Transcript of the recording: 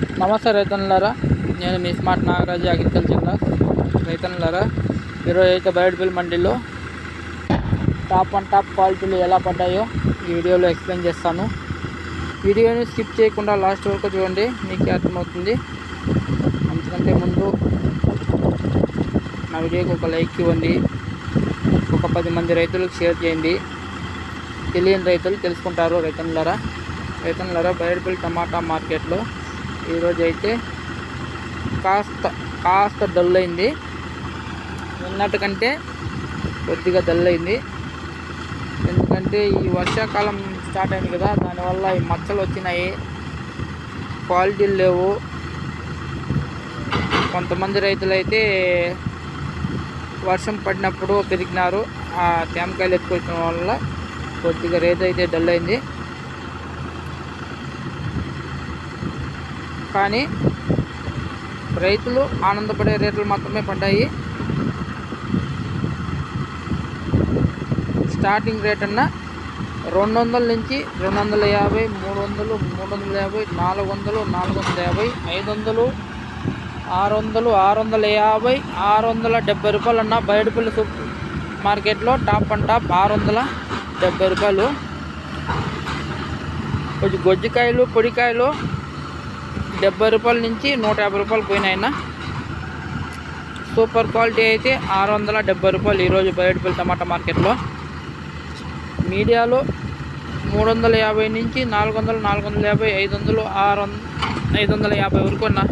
నమస్తే రైతన్నులారా నేను మీ స్మార్ట్ నాగరాజు అగ్రికల్చర్ రైతన్నులారా ఈరోజు అయితే బయటపల్లి మండీలో టాప్ అండ్ టాప్ క్వాలిటీలు ఎలా పడ్డాయో ఈ వీడియోలో ఎక్స్ప్లెయిన్ చేస్తాను. వీడియోని స్కిప్ చేయకుండా లాస్ట్ వరకు చూడండి మీకు అర్థమవుతుంది. అంతకంటే ముందు నా వీడియోకి ఒక లైక్ ఇవ్వండి ఒక పది మంది రైతులకు షేర్ చేయండి. తెలియని రైతులు తెలుసుకుంటారు రైతన్నులారా రైతన్నులారా బయటపల్లి టమాటా మార్కెట్లో ఈరోజు అయితే కాస్త కాస్త డల్ అయింది నిన్నటికంటే కొద్దిగా డల్ అయింది ఎందుకంటే ఈ వర్షాకాలం స్టార్ట్ అయింది కదా దానివల్ల ఈ మచ్చలు వచ్చినాయి క్వాలిటీలు లేవు. కొంతమంది రైతులు అయితే వర్షం పడినప్పుడు పెరిగినారు. ఆ తేమకాయలు ఎక్కువ వల్ల కొద్దిగా రేట్ అయితే డల్ అయింది కానీ రైతులు ఆనందపడే రేట్లు మాత్రమే పడ్డాయి. స్టార్టింగ్ రేట్ అన్న రెండు వందల నుంచి రెండు వందల యాభై మూడు వందలు మూడు వందల యాభై నాలుగు వందలు నాలుగు వందల యాభై ఐదు వందలు ఆరు వందలు ఆరు వందల యాభై ఆరు వందల డెబ్బై రూపాయలు అన్న బయటపల్లి సూపర్ మార్కెట్లో టాప్ అండ్ టాప్ ఆరు వందల డెబ్బై రూపాయలు. కొంచెం గొజ్జికాయలు పొడికాయలు డెబ్బై రూపాయల నుంచి నూట యాభై రూపాయలు పోయినాయన్న. సూపర్ క్వాలిటీ అయితే ఆరు వందల డెబ్బై రూపాయలు ఈరోజు బయటపల్లి టమాటా మార్కెట్లో. మీడియాలో మూడు వందల యాభై నుంచి నాలుగు వందలు నాలుగు వందల యాభై ఐదు వందలు ఆరు వంద ఐదు వందల యాభై వరకు ఉన్నా